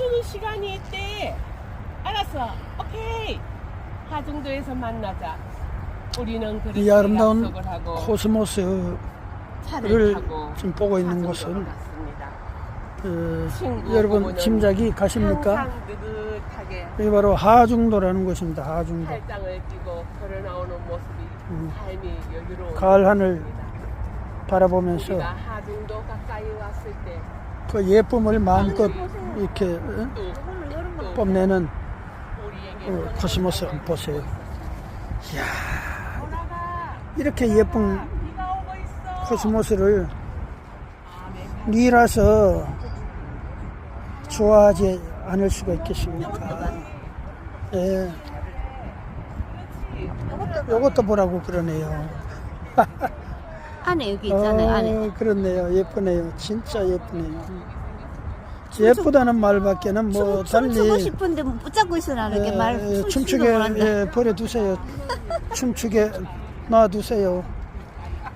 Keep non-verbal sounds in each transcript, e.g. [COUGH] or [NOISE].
춤추는 시간이 있대. 알았어. 오케이. 하중도에서 만나자. 우리는 그렇게 이 아름다운 약속을 하고 코스모스를 타고 지금 보고 있는 하중도로 곳은 갔습니다. 어, 친구 여러분 부부는 짐작이 가십니까? 항상 느긋하게 여기 바로 하중도라는 곳입니다. 하중도. 팔짱을 끼고 걸어 나오는 모습이 음. 삶이 여유로운 가을 하늘 모습입니다. 바라보면서 우리가 하중도 가까이 왔을 때 그 예쁨을 마음껏 이렇게 어? 또 뽐내는 어, 코스모스 한번 보세요. 이야, 이렇게 예쁜. 코스모스를 니라서 좋아하지 않을 수가 있겠습니까? 예. 요것도 보라고 그러네요. 안에 여기 있잖아요. 안에. 어, 그렇네요. 예쁘네요. 진짜 예쁘네요. 예쁘다는 말밖에는 뭐 춤, 춤추고 달리 싶은데 못 붙잡고 있으라는 게 말. 예, 춤추게. 예, 버려두세요. 춤추게 놔두세요.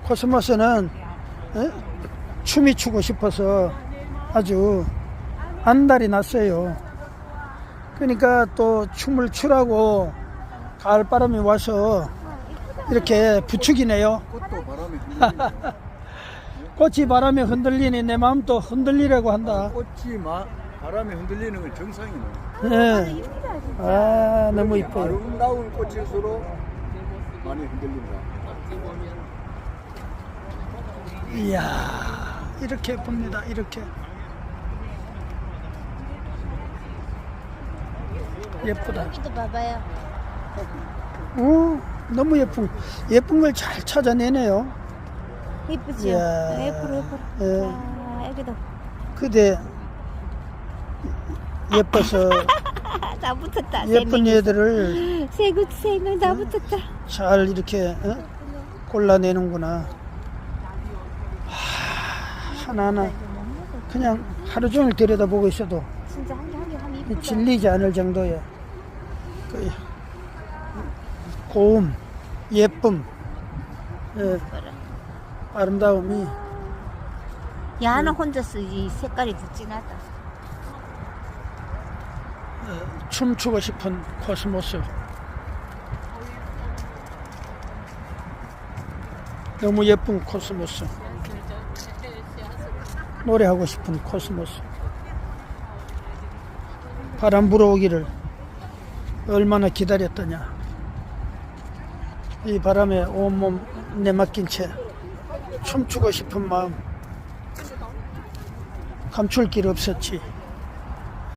코스모스는 예? 춤이 추고 싶어서 아주 안달이 났어요. 그러니까 또 춤을 추라고 가을 바람이 와서 이렇게 부추기네요. 꽃도 흔들리는 [LAUGHS] 꽃이 바람에 흔들리니 내 마음도 흔들리라고 한다. 꽃이 마, 바람에 흔들리는 건 정상이네. 예. 아, 너무 이뻐요. 아름다운 꽃일수록 많이 흔들린다. 이야, 이렇게 봅니다. 이렇게. 예쁘다. 여기도 봐봐요. 오, 너무 예쁜, 예쁜 걸 잘 찾아내네요. 예쁘죠? 이야. 아, 예쁘로 예쁘로. 예. 아, 여기도. 그대 예뻐서 아, [LAUGHS] 다 붙었다. 예쁜 얘들을 세구 세명 다 붙었다. 잘 이렇게 어? 골라내는구나. 하, 하나하나 그냥 하루 종일 들여다보고 있어도 진짜 한 개 한 개 하면 이쁘다. 질리지 않을 정도의 그 고움, 예쁨, 예, 아름다움이 야는 혼자서 이 색깔이 더 진하다. 춤추고 싶은 코스모스. 너무 예쁜 코스모스. 노래하고 싶은 코스모스. 바람 불어오기를 얼마나 기다렸더냐. 이 바람에 온몸 내맡긴 채 춤추고 싶은 마음 감출 길 없었지.